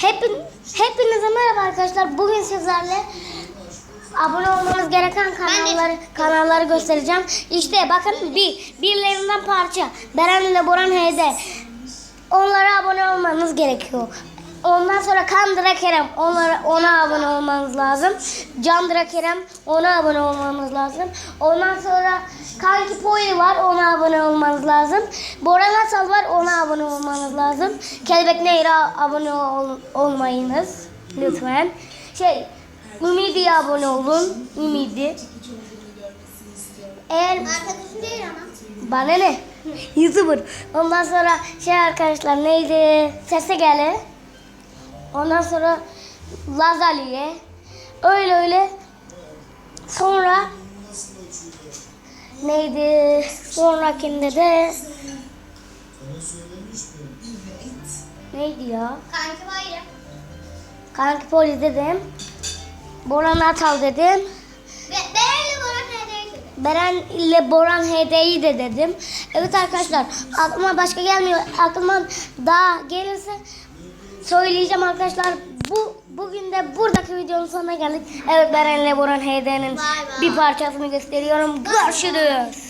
Hepin, hepinize merhaba arkadaşlar. Bugün sizlerle abone olmanız gereken kanalları kanalları göstereceğim. İşte bakın bir birilerinden parça. Beren ile Boran H'de. Onlara abone olmanız gerekiyor. Ondan sonra Kandıra Kerem onlara ona abone olmanız lazım. Candıra Kerem ona abone olmanız lazım. Ondan sonra Poli var ona abone olmanız lazım. Boran Asal var ona abone olmanız lazım. Kelebek Nehir'e abone ol, olmayınız lütfen. Şey Ümidi'ye abone olun. Ümidi. Eğer Arkadaşım değil ama. bana ne? YouTuber. Ondan sonra şey arkadaşlar neydi? Sese gele. Ondan sonra Lazali'ye. Öyle öyle. Sonra neydi? Sonrakinde de neydi ya? Kanki bayram. Kanki Poli dedim. Boran Atal dedim. Ve Beren'le Boran hediye dedi. Beren ile Boran HD'yi de dedim. Evet arkadaşlar aklıma başka gelmiyor. Aklıma daha gelirse söyleyeceğim arkadaşlar. Bu bugün de buradaki videonun sonuna geldik. Evet Beren ile Boran bay. bir parçasını gösteriyorum. Görüşürüz.